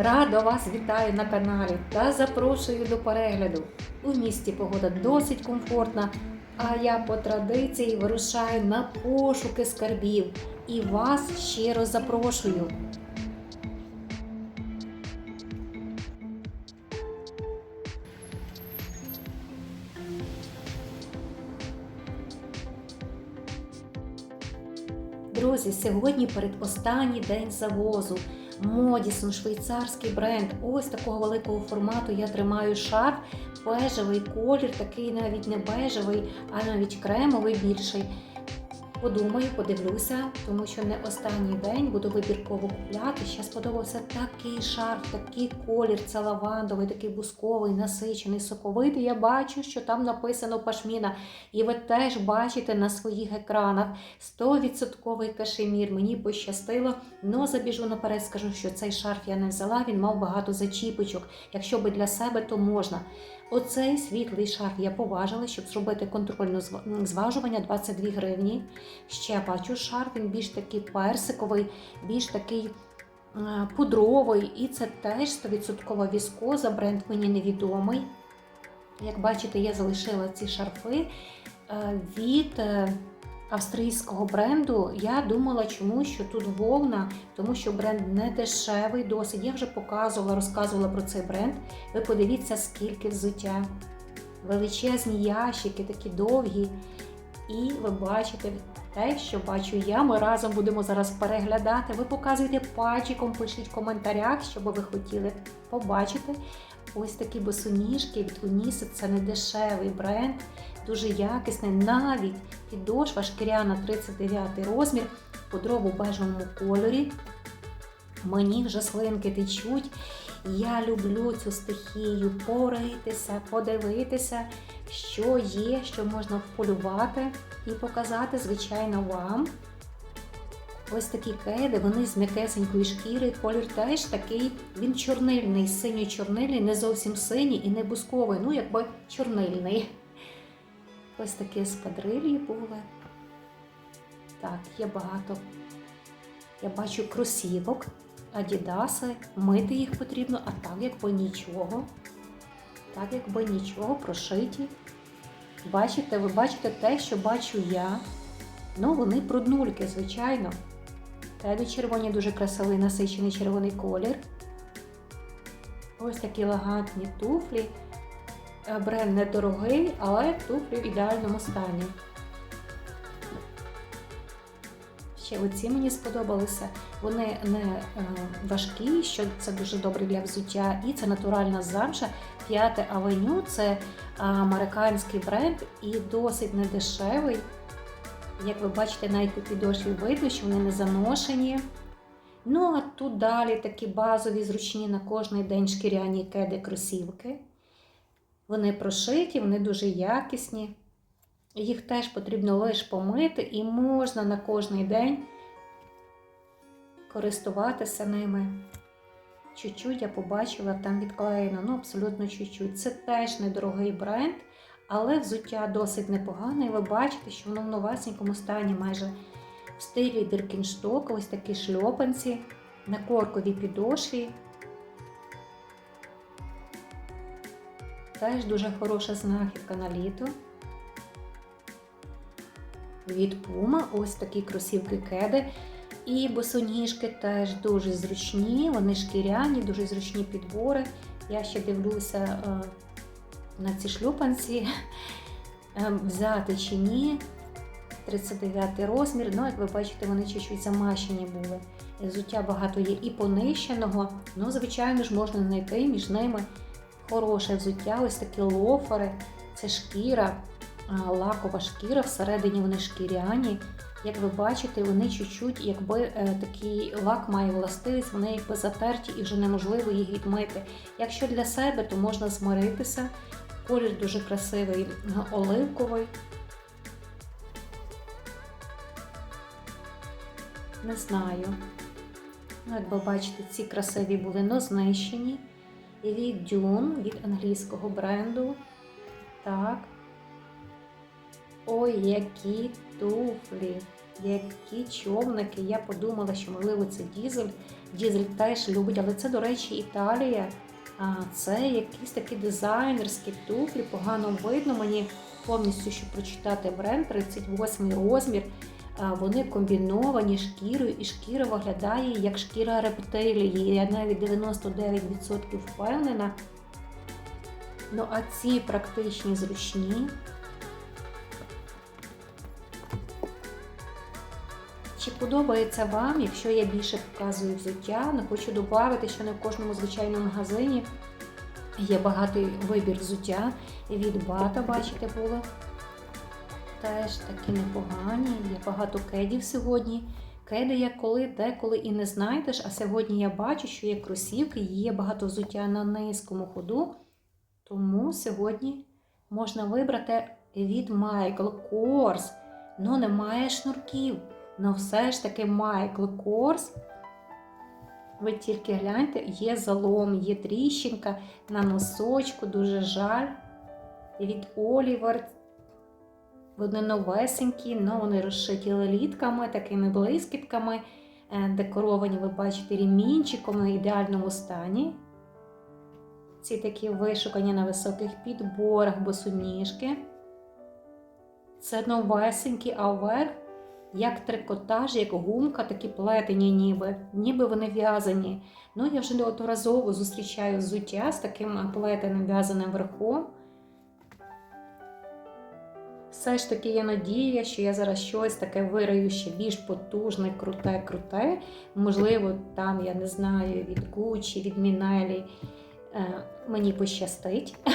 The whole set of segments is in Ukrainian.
Радо вас вітаю на каналі та запрошую до перегляду. У місті погода досить комфортна, а я по традиції вирушаю на пошуки скарбів і вас щиро запрошую. Друзі, сьогодні передостанній день завозу. Модісон, швейцарський бренд. Ось такого великого формату я тримаю шарф, бежевий колір, такий навіть не бежевий, а навіть кремовий більший. Подумаю, подивлюся, тому що не останній день буду вибірково купляти. Ще сподобався такий шарф, такий колір, це лавандовий, такий бусковий, насичений, соковитий. Я бачу, що там написано пашміна. І ви теж бачите на своїх екранах 100% кашемір. Мені пощастило, но забіжу наперед, скажу, що цей шарф я не взяла, він мав багато зачіпочок. Якщо би для себе, то можна. Оцей світлий шарф я поважила, щоб зробити контрольне зважування 22 гривні. Ще бачу шарф, він більш такий персиковий, більш такий е, пудровий. І це теж 100% віскоза, бренд мені невідомий. Як бачите, я залишила ці шарфи е, від е, австрійського бренду. Я думала, чому що тут вовна, тому що бренд не дешевий досить. Я вже показувала, розказувала про цей бренд. Ви подивіться, скільки взуття. Величезні ящики, такі довгі. І ви бачите те, що бачу я. Ми разом будемо зараз переглядати. Ви показуєте пальчиком, пишіть в коментарях, що би ви хотіли побачити. Ось такі босоніжки від Уніси. Це не дешевий бренд, дуже якісний. Навіть підошва шкіряна 39 розмір, в подробу бежевому кольорі. Мені вже слинки течуть. Я люблю цю стихію поритися, подивитися, що є, що можна вполювати і показати, звичайно, вам. Ось такі кеди, вони з м'якесенької шкіри. Колір теж такий, він чорнильний, синьо-чорнильний, не зовсім синій і не бусковий, ну якби чорнильний. Ось такі ескадрилі були. Так, є багато. Я бачу кросівок, адідаси, мити їх потрібно, а так якби нічого. Так якби нічого, прошиті. Бачите, ви бачите те, що бачу я. Ну, вони бруднульки, звичайно. Теди червоні дуже красивий насичений червоний колір. Ось такі елегантні туфлі. Бренд недорогий, але туфлі в ідеальному стані. Ще оці мені сподобалися. Вони не е, важкі, що це дуже добре для взуття. І це натуральна замша. П'яте авеню це американський бренд і досить недешевий. Як ви бачите, навіть по підошві видно, що вони не заношені. Ну, а тут далі такі базові, зручні на кожний день шкіряні кеди кросівки. Вони прошиті, вони дуже якісні. Їх теж потрібно лише помити і можна на кожний день користуватися ними. Чуть-чуть я побачила там відклеєно, ну абсолютно чуть-чуть. Це теж недорогий бренд, але взуття досить непогане. І ви бачите, що воно в новесенькому стані майже в стилі Біркіншток, ось такі шльопанці на корковій підошві. Теж дуже хороша знахідка на літо. Від Puma ось такі кросівки кеди. І босоніжки теж дуже зручні, вони шкіряні, дуже зручні підбори. Я ще дивлюся е, на ці шлюпанці, е, взяти чи ні. 39 розмір, ну, як ви бачите, вони чуть-чуть замащені були. Взуття багато є і понищеного, ну, звичайно ж, можна знайти між ними хороше взуття, ось такі лофери, це шкіра, лакова шкіра, всередині вони шкіряні. Як ви бачите, вони чуть-чуть, якби е, такий лак має властивість, вони якби затерті і вже неможливо їх відмити. Якщо для себе, то можна змиритися. Колір дуже красивий, оливковий. Не знаю. Ну, як ви бачите, ці красиві були но знищені. Від Dune, від англійського бренду. Так. Ой, які туфлі. які човники. Я подумала, що можливо це дізель. Дізель теж любить, але це, до речі, Італія. А це якісь такі дизайнерські туфлі, погано видно. Мені повністю, щоб прочитати бренд, 38 розмір. Вони комбіновані шкірою, і шкіра виглядає як шкіра рептилії. Я навіть 99% впевнена. Ну, а ці практичні зручні. Подобається вам, якщо я більше показую взуття? Не хочу додати, що не в кожному звичайному магазині є багатий вибір взуття. Від бата, бачите, було. Теж такі непогані. Є багато кедів сьогодні. Кеди як коли, деколи і не знайдеш, а сьогодні я бачу, що є кросівки, є багато взуття на низькому ходу. Тому сьогодні можна вибрати від Michael Kors. Ну, немає шнурків. Ну, все ж таки Michael Kors. Ви тільки гляньте, є залом, є тріщинка на носочку, дуже жаль. Від Oliver. Вони новесенькі, але вони розшиті лелітками, такими блискітками, е, декоровані, ви бачите, ремінчиком на ідеальному стані. Ці такі вишукані на високих підборах, босоніжки. Це новесенькі, а вверх як трикотаж, як гумка, такі плетені, ніби, ніби вони в'язані. Ну, я вже неодноразово зустрічаю взуття з таким плетеним в'язаним верхом. Все ж таки є надія, що я зараз щось таке вираю ще більш потужне, круте, круте. Можливо, там, я не знаю, від Gucci, від Мінелі е, мені пощастить.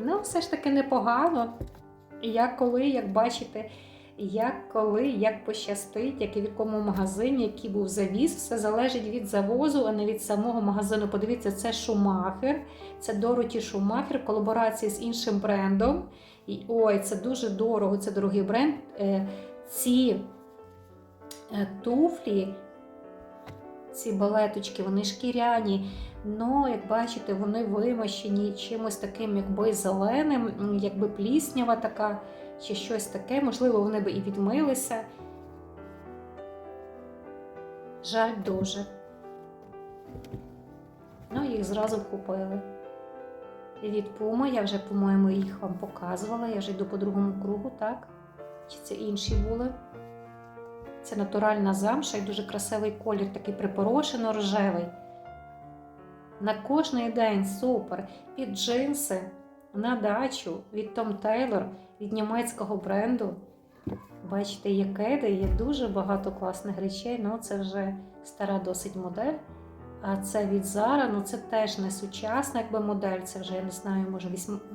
Ну, все ж таки непогано. Я коли, як бачите, як коли, як пощастить, як і в якому магазині, який був завіз, все залежить від завозу, а не від самого магазину. Подивіться, це Шумахер, це Дороті Шумахер, колаборація з іншим брендом. І ой, це дуже дорого, це дорогий бренд. Е, Ці е, туфлі, ці балеточки, вони шкіряні. Ну, як бачите, вони вимощені чимось таким, якби зеленим, якби пліснява така, чи щось таке. Можливо, вони би і відмилися. Жаль дуже. Ну, їх зразу вкупили. І від Puma, я вже, по-моєму, їх вам показувала. Я вже йду по другому кругу, так? Чи це інші були? Це натуральна замша і дуже красивий колір, такий припорошено рожевий. На кожний день супер. Під джинси, на дачу від Том Тейлор, від німецького бренду. Бачите, є кеди, є дуже багато класних речей. Ну, це вже стара досить модель. А це від Zara, ну це теж не сучасна якби модель, це вже, я не знаю, може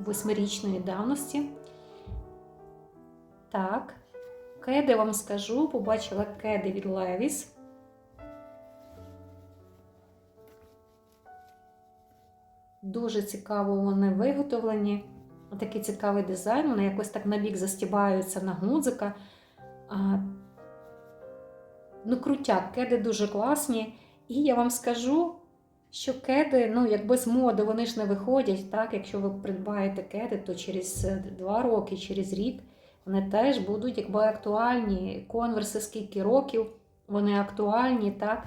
восьмирічної давності. Так. Кеди вам скажу, побачила кеди від Levi's. Дуже цікаво вони виготовлені. Такий цікавий дизайн, вони якось так набік застібаються на гудзика. Ну, крутяк, кеди дуже класні. І я вам скажу, що кеди, ну, якби з моди, вони ж не виходять. так? Якщо ви придбаєте кеди, то через е, два роки, через рік вони теж будуть якби актуальні. Конверси скільки років, вони актуальні, так?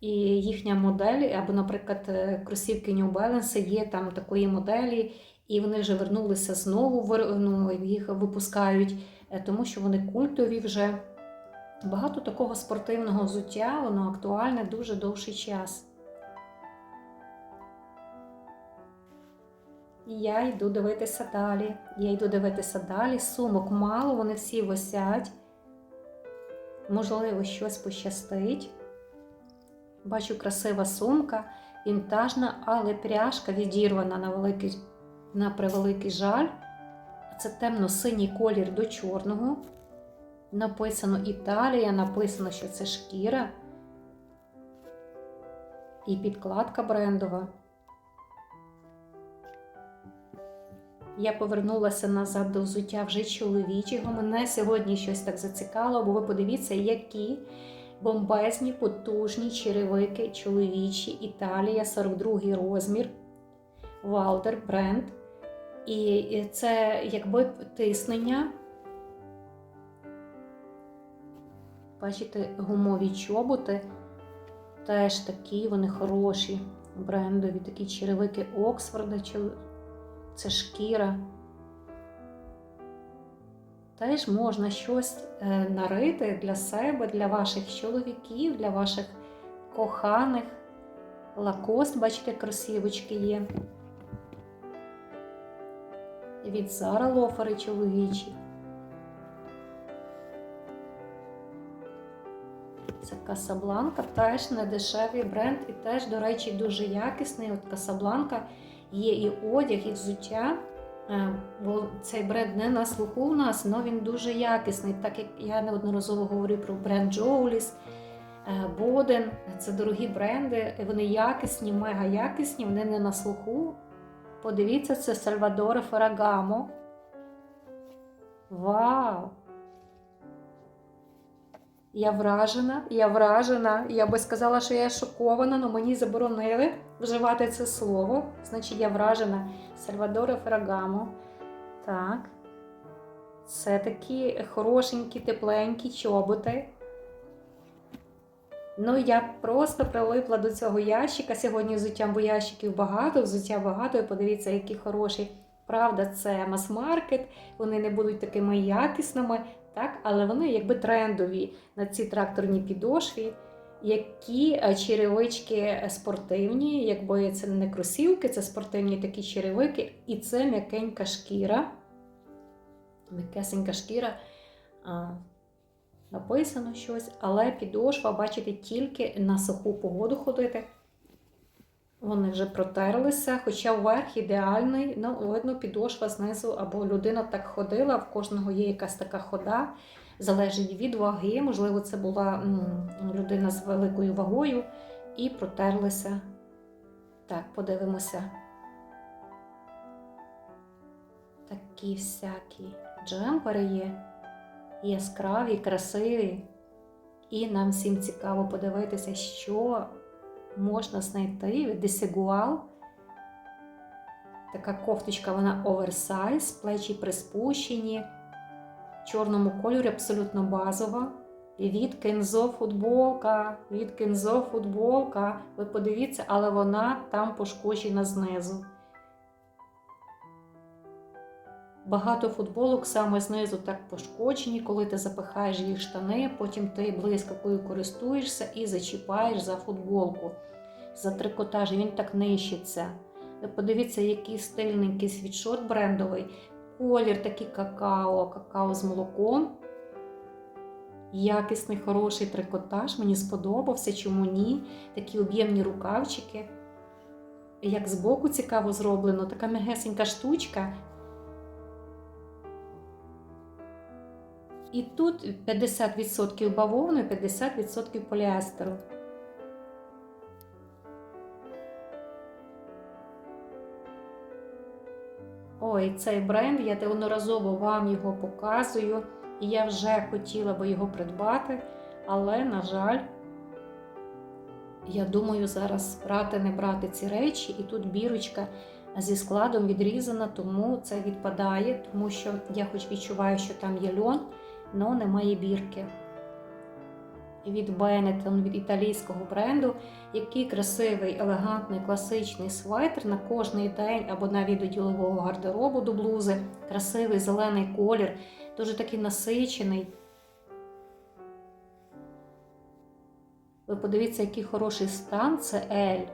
І їхня модель, або, наприклад, е, кросівки New Balance є там такої моделі, і вони вже вернулися знову, ну, їх випускають, е, тому що вони культові вже. Багато такого спортивного взуття, воно актуальне дуже довший час. І я йду дивитися далі. Я йду дивитися далі. Сумок мало, вони всі висять. Можливо, щось пощастить. Бачу красива сумка, вінтажна, але пряжка відірвана на, великий, на превеликий жаль. Це темно-синій колір до чорного. Написано Італія, написано, що це шкіра. І підкладка брендова. Я повернулася назад до взуття вже чоловічого. Мене сьогодні щось так зацікавило, бо ви подивіться, які бомбезні, потужні черевики чоловічі Італія, 42 розмір, Валдер бренд. І це якби тиснення. Бачите, гумові чоботи. Теж такі, вони хороші, брендові, такі черевики Оксфорда, це шкіра. Теж можна щось е, нарити для себе, для ваших чоловіків, для ваших коханих. Лакост, бачите, кросівочки є. Від Зара лофери чоловічі. Це Касабланка, теж не дешевий бренд і теж, до речі, дуже якісний. От Касабланка є і одяг, і взуття. Е, Бо цей бренд не на слуху у нас, але він дуже якісний. Так як я неодноразово говорю про бренд Джоуліс, Боден. Це дорогі бренди, вони якісні, мега якісні, вони не на слуху. Подивіться, це Сальвадоре Ферагамо. Вау! Я вражена, я вражена. Я би сказала, що я шокована, але мені заборонили вживати це слово. Значить, я вражена. Сальвадоре Ферагамо. Так. Це такі хорошенькі, тепленькі чоботи. Ну, я просто прилипла до цього ящика. Сьогодні взуття, бо ящиків багато, взуття багато, і подивіться, які хороші. Правда, це мас-маркет, вони не будуть такими якісними, так? але вони якби трендові на ці тракторні підошві, які е, черевички спортивні, якби це не кросівки, це спортивні такі черевики, і це м'якенька шкіра. М'якесенька шкіра. Написано щось, але підошва, бачите, тільки на суху погоду ходити. Вони вже протерлися, хоча вверх ідеальний, ну, видно, підошва знизу, або людина так ходила, в кожного є якась така хода, залежить від ваги. Можливо, це була людина з великою вагою, і протерлися. Так, подивимося. Такі всякі джемпери є яскраві, красиві. І нам всім цікаво подивитися, що можна знайти від Desigual. Така кофточка, вона оверсайз, плечі приспущені, в чорному кольорі абсолютно базова. Від Кензо футболка, від Кензо футболка. Ви подивіться, але вона там пошкоджена знизу. Багато футболок саме знизу так пошкоджені, коли ти запихаєш їх штани, потім ти блискавкою користуєшся і зачіпаєш за футболку, за трикотаж, він так нищиться. Подивіться, який стильненький світшот брендовий, колір такий какао, какао з молоком. Якісний, хороший трикотаж, мені сподобався, чому ні. Такі об'ємні рукавчики. Як збоку цікаво зроблено, така м'ягесенька штучка, І тут 50% бавовни, 50% поліестеру. Ой, цей бренд, я неодноразово вам його показую, і я вже хотіла би його придбати, але, на жаль, я думаю, зараз брати, не брати ці речі, і тут бірочка зі складом відрізана, тому це відпадає, тому що я хоч відчуваю, що там є льон але немає бірки. Від Benetton, від італійського бренду, який красивий, елегантний, класичний светр на кожний день або навіть до ділового гардеробу до блузи. Красивий зелений колір, дуже такий насичений. Ви подивіться, який хороший стан це L.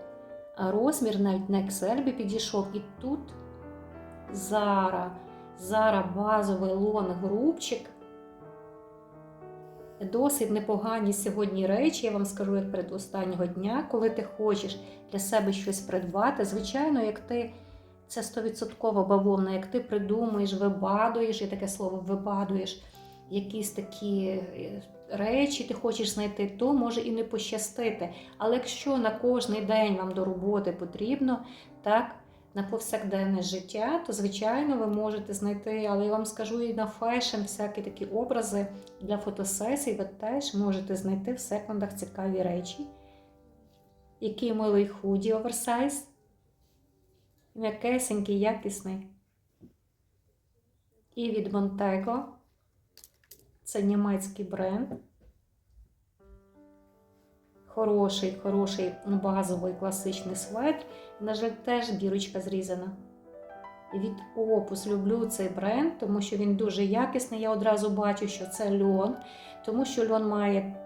А розмір навіть на XL підійшов. І тут Зара, Зара базовий лон грубчик. Досить непогані сьогодні речі, я вам скажу як перед останнього дня, коли ти хочеш для себе щось придбати. Звичайно, як ти це 100% бавовна, як ти придумуєш, вибадуєш, є таке слово вибадуєш якісь такі е, речі, ти хочеш знайти, то може і не пощастити. Але якщо на кожний день вам до роботи потрібно, так на повсякденне життя, то, звичайно, ви можете знайти, але я вам скажу і на фешн, всякі такі образи для фотосесій, ви теж можете знайти в секундах цікаві речі. Який милий худі оверсайз. М'якесенький, якісний. І від Montego. Це німецький бренд. Хороший, хороший базовий класичний светр. На жаль, теж бірочка зрізана. Від Opus люблю цей бренд, тому що він дуже якісний. Я одразу бачу, що це льон, тому що льон має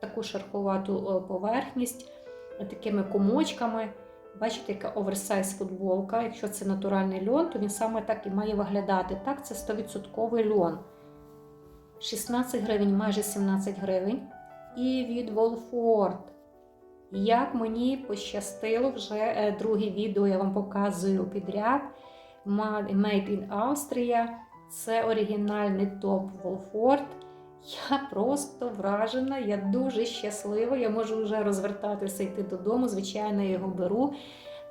таку шаркувату е, поверхність такими комочками. Бачите, яка оверсайз футболка. Якщо це натуральний льон, то він саме так і має виглядати. Так, це 100% льон. 16 гривень, майже 17 гривень. І від Волфорд. Як мені пощастило, вже е, друге відео я вам показую підряд. Made in Austria. Це оригінальний топ Волфорд. Я просто вражена, я дуже щаслива. Я можу вже розвертатися йти додому. Звичайно, я його беру.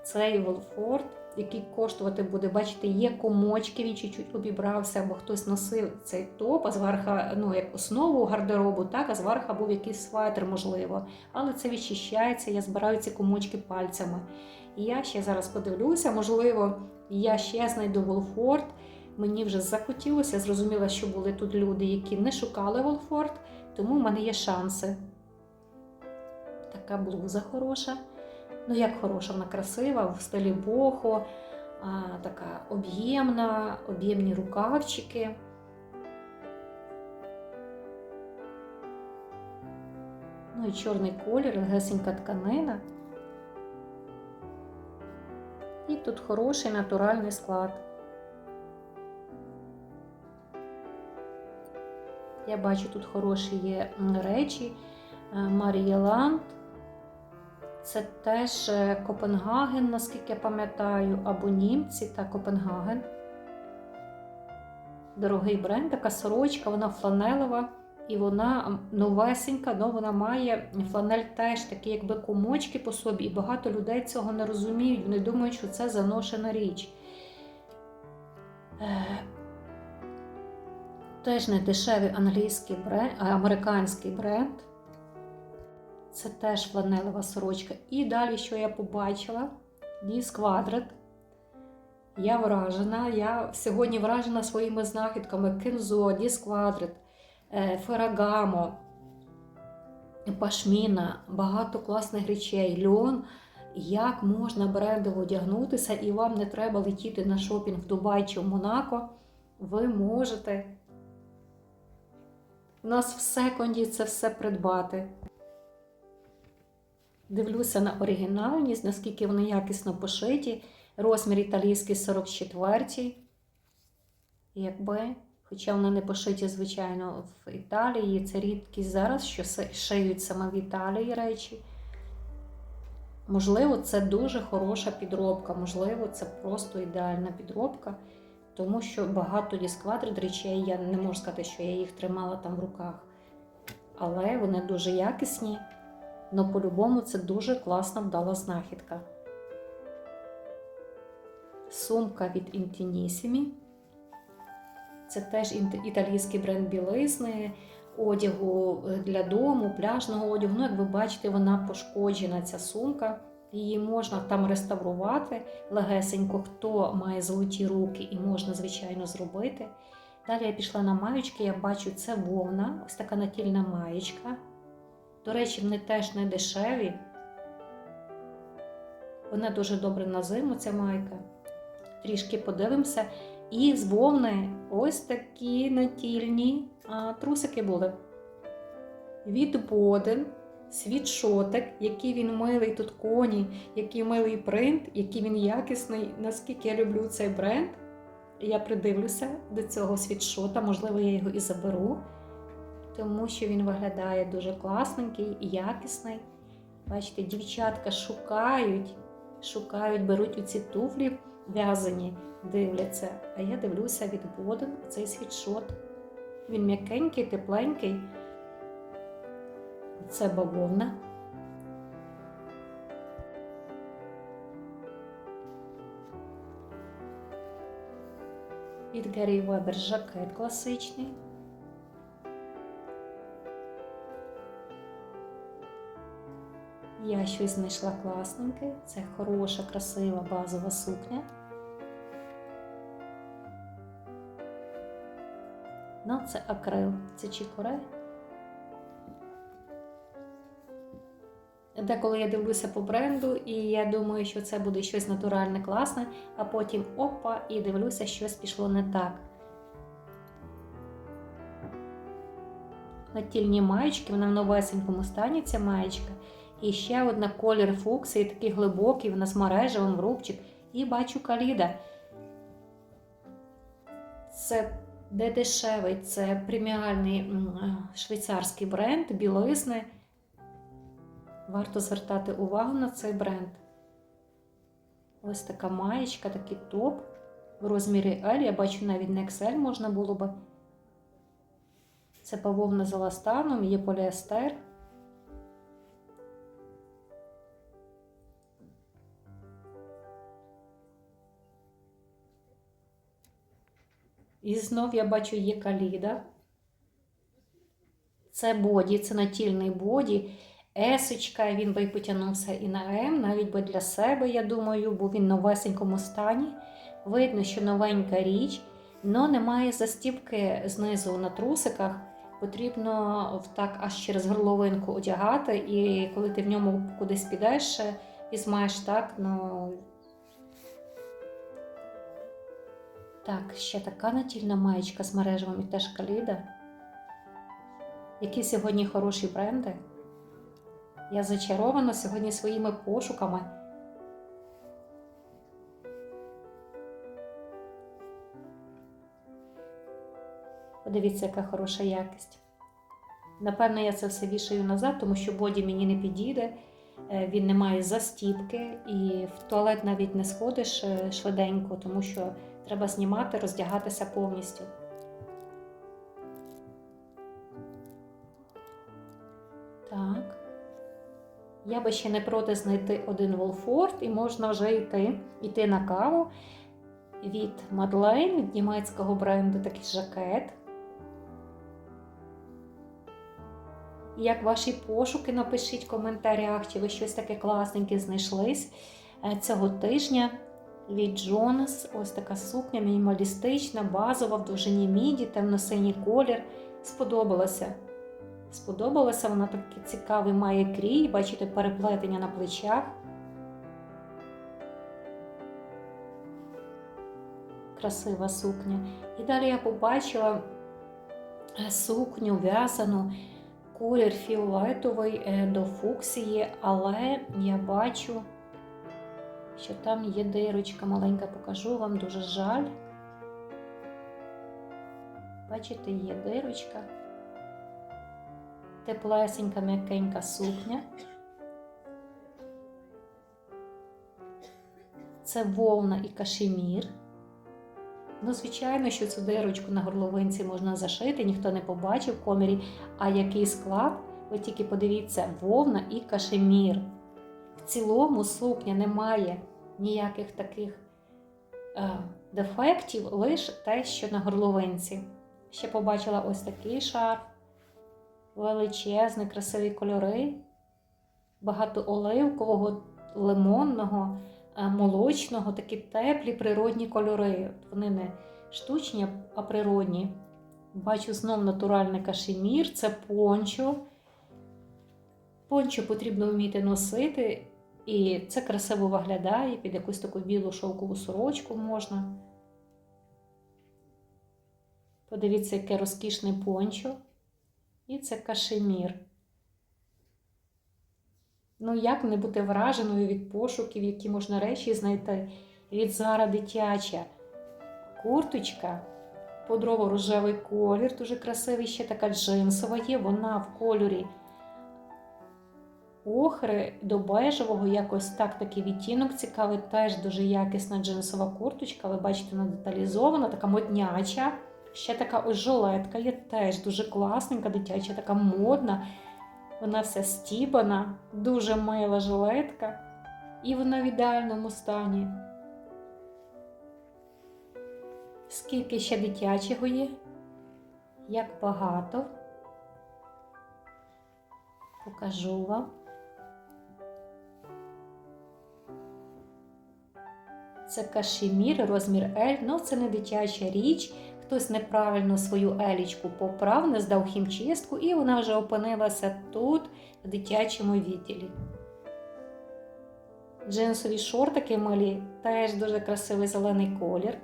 Цей Волфорд, який коштувати буде, бачите, є комочки, він чуть-чуть обібрався, або хтось носив цей топ, а зверху, ну, як основу гардеробу, так, а зверху був якийсь свайтер, можливо. Але це відчищається, я збираю ці комочки пальцями. І я ще зараз подивлюся, можливо, я ще знайду Волфорд. Мені вже захотілося, зрозуміла, що були тут люди, які не шукали Волфорд, тому в мене є шанси. Така блуза хороша. Ну, як хороша, вона красива, в стилі бохо, така об'ємна, об'ємні рукавчики. Ну і чорний колір, легесенька тканина. І тут хороший натуральний склад. Я бачу, тут хороші є речі. Марія Ланд. Це теж е, Копенгаген, наскільки я пам'ятаю, або німці та Копенгаген. Дорогий бренд, така сорочка, вона фланелева і вона новесенька, але вона має фланель теж такі, якби комочки по собі. І багато людей цього не розуміють. Вони думають, що це заношена річ. Е, Теж не дешевий англійський бренд, а американський бренд. Це теж фланелева сорочка. І далі, що я побачила, Діс Quadrat. Я вражена. Я сьогодні вражена своїми знахідками Кензо, Діс Quadrat, Ферагамо, Пашміна, багато класних речей, льон. Як можна брендово одягнутися, і вам не треба летіти на шопінг в Дубай чи в Монако. Ви можете. У нас в секунді це все придбати. Дивлюся на оригінальність, наскільки вони якісно пошиті. Розмір італійський 44. Якби, хоча вони не пошиті, звичайно, в Італії. Це рідкість зараз, що шиють саме в Італії речі. Можливо, це дуже хороша підробка, можливо, це просто ідеальна підробка. Тому що багато дісквадрид речей, я не можу сказати, що я їх тримала там в руках. Але вони дуже якісні. Але по-любому це дуже класна вдала знахідка. Сумка від Intimissimi. Це теж італійський бренд білизни, одягу для дому, пляжного одягу. Ну, як ви бачите, вона пошкоджена, ця сумка. Її можна там реставрувати легесенько, хто має золоті руки і можна, звичайно, зробити. Далі я пішла на маєчки, я бачу, це вовна, ось така натільна маєчка. До речі, вони теж не дешеві. Вона дуже добре на зиму, ця майка. Трішки подивимося. І з вовни ось такі натільні а, трусики були. Від Боден світшотик, який він милий тут коні, який милий принт, який він якісний, наскільки я люблю цей бренд. Я придивлюся до цього світшота, можливо, я його і заберу, тому що він виглядає дуже класненький і якісний. Бачите, дівчатка шукають, шукають, беруть у ці туфлі в'язані, дивляться. А я дивлюся від Боден цей світшот. Він м'якенький, тепленький. Це бавовна. Від Гаррі Вебер жакет класичний. Я щось знайшла класненьке. Це хороша, красива базова сукня. Ну, це акрил, це чікоре. Деколи я дивлюся по бренду, і я думаю, що це буде щось натуральне, класне, а потім опа, і дивлюся, щось пішло не так. Натільні маєчки, вона в новесенькому стані, ця маєчка. І ще одна колір фуксії, такий глибокий, вона з мережевим рубчик. І бачу каліда. Це де дешевий, це преміальний швейцарський бренд білизни. Варто звертати увагу на цей бренд. Ось така маєчка, такий топ в розмірі L. Я бачу, навіть не XL можна було би. Це бавовна з еластаном, є поліестер. І знов я бачу є каліда. Це боді, це натільний боді. Есочка, він би потягнувся і на М, навіть би для себе, я думаю, бо він в новесенькому стані. Видно, що новенька річ, але немає застібки знизу на трусиках. Потрібно так аж через горловинку одягати, і коли ти в ньому кудись підеш, візьмаєш так, ну. Так, ще така натільна маєчка з мережевим і теж каліда. Які сьогодні хороші бренди. Я зачарована сьогодні своїми пошуками. Подивіться, яка хороша якість. Напевно, я це все вішаю назад, тому що боді мені не підійде, е, він не має застіпки, і в туалет навіть не сходиш е, швиденько, тому що треба знімати, роздягатися повністю. Так. Я би ще не проти знайти один Волфорд, і можна вже йти, йти на каву від Madeleine, від німецького бренду такий жакет. Як ваші пошуки, напишіть в коментарях, чи ви щось таке класненьке знайшлись Е, цього тижня від Jonas. Ось така сукня мінімалістична, базова, в довжині міді, темно-синій колір. Сподобалася. Сподобалася, вона такий цікавий має крій, бачите, переплетення на плечах. Красива сукня. І далі я побачила е, сукню в'язану, колір фіолетовий е, до фуксії, але я бачу, що там є дирочка маленька, покажу вам дуже жаль. Бачите, є дирочка теплесенька, м'якенька сукня. Це вовна і кашемір. Ну, звичайно, що цю дирочку на горловинці можна зашити, ніхто не побачив в комірі. А який склад, ви тільки подивіться, вовна і кашемір. Цілому сукня не має ніяких таких е, дефектів, лише те, що на горловинці. Ще побачила ось такий шарф величезні, красиві кольори, багато оливкового, лимонного, е, молочного, такі теплі природні кольори. Вони не штучні, а природні. Бачу знов натуральний кашемір, це пончо. Пончо потрібно вміти носити, і це красиво виглядає під якусь таку білу шовкову сорочку можна. Подивіться, яке розкішне пончо. І це кашемір. Ну, як не бути враженою від пошуків, які можна речі знайти. Від Зара дитяча курточка, подрово-рожевий колір, дуже красивий, ще така джинсова є. Вона в кольорі охри до бежевого, якось так такий відтінок цікавий, теж дуже якісна джинсова курточка. Ви бачите, вона деталізована, така модняча. Ще така ось жилетка є теж дуже класненька, дитяча, така модна. Вона вся стібана, дуже мила жилетка. І вона в ідеальному стані. Скільки ще дитячого є? Як багато. Покажу вам. Це кашемір, розмір L, ну це не дитяча річ. Хтось неправильно свою елічку поправ, не здав хімчистку, і вона вже опинилася тут, в дитячому відділі. Джинсові шортики малі, теж дуже красивий зелений колір.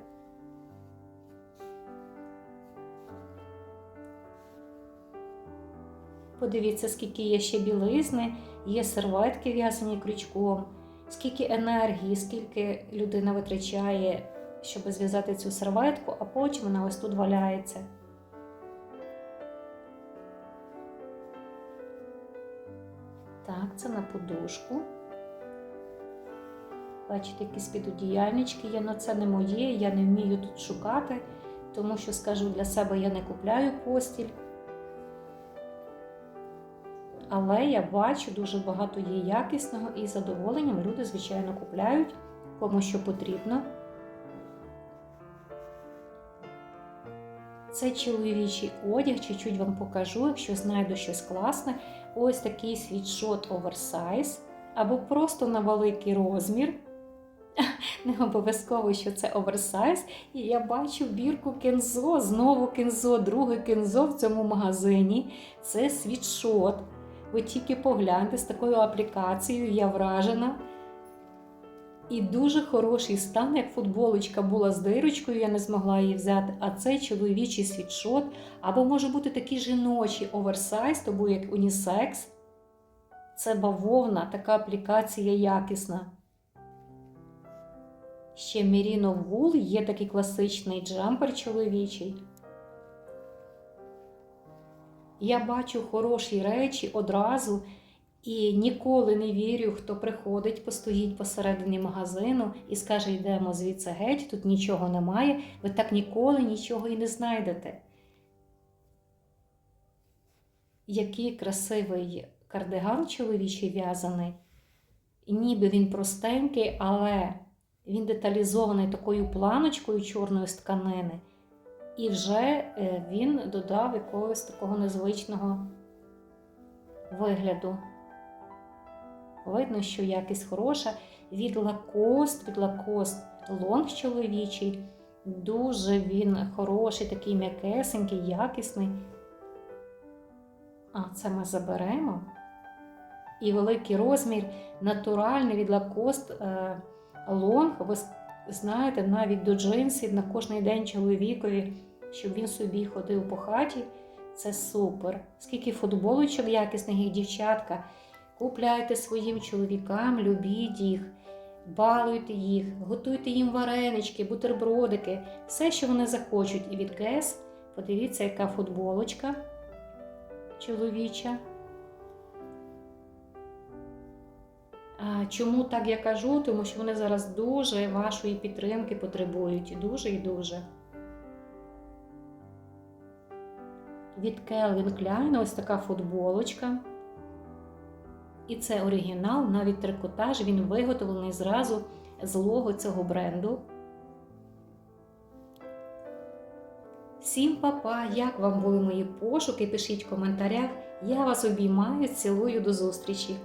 Подивіться, скільки є ще білизни, є серветки в'язані крючком, скільки енергії, скільки людина витрачає, щоб зв'язати цю серветку, а потім вона ось тут валяється. Так, це на подушку. Бачите, якісь підодіяльнички є, але це не моє, я не вмію тут шукати, тому що, скажу для себе, я не купляю постіль. Але я бачу, дуже багато є якісного і задоволенням люди, звичайно, купляють, кому що потрібно. Це чоловічий одяг, чуть-чуть вам покажу, якщо знайду щось класне. Ось такий світшот оверсайз, або просто на великий розмір. Не обов'язково, що це оверсайз. І я бачу бірку кензо, знову кензо, друге кензо в цьому магазині. Це світшот. Ви тільки погляньте з такою аплікацією, я вражена. І дуже хороший стан, як футболочка була з дирочкою, я не змогла її взяти. А це чоловічий світшот, або може бути такий жіночий оверсайз, тобто як унісекс. Це бавовна, така аплікація якісна. Ще Merino Wool, є такий класичний джемпер чоловічий. Я бачу хороші речі одразу і ніколи не вірю, хто приходить, постоїть посередині магазину і скаже, йдемо звідси геть, тут нічого немає, ви так ніколи нічого і не знайдете. Який красивий кардиган чоловічий в'язаний. Ніби він простенький, але він деталізований такою планочкою чорної з тканини. І вже е, він додав якогось такого незвичного вигляду. Видно, що якість хороша. Від лакост, від лакост лонг чоловічий. Дуже він хороший, такий м'якесенький, якісний. А це ми заберемо. І великий розмір, натуральний від лакост е, лонг. Знаєте, навіть до джинсів на кожний день чоловікові, щоб він собі ходив по хаті. Це супер. Скільки футболочок якісних і дівчатка. Купляйте своїм чоловікам, любіть їх, балуйте їх, готуйте їм варенички, бутербродики, все, що вони захочуть. І від Гес, подивіться, яка футболочка чоловіча. Чому так я кажу? Тому що вони зараз дуже вашої підтримки потребують. Дуже і дуже. Від Calvin Klein ось така футболочка. І це оригінал, навіть трикотаж, він виготовлений зразу з лого цього бренду. Всім папа! Як вам були мої пошуки? Пишіть в коментарях. Я вас обіймаю, цілую до зустрічі!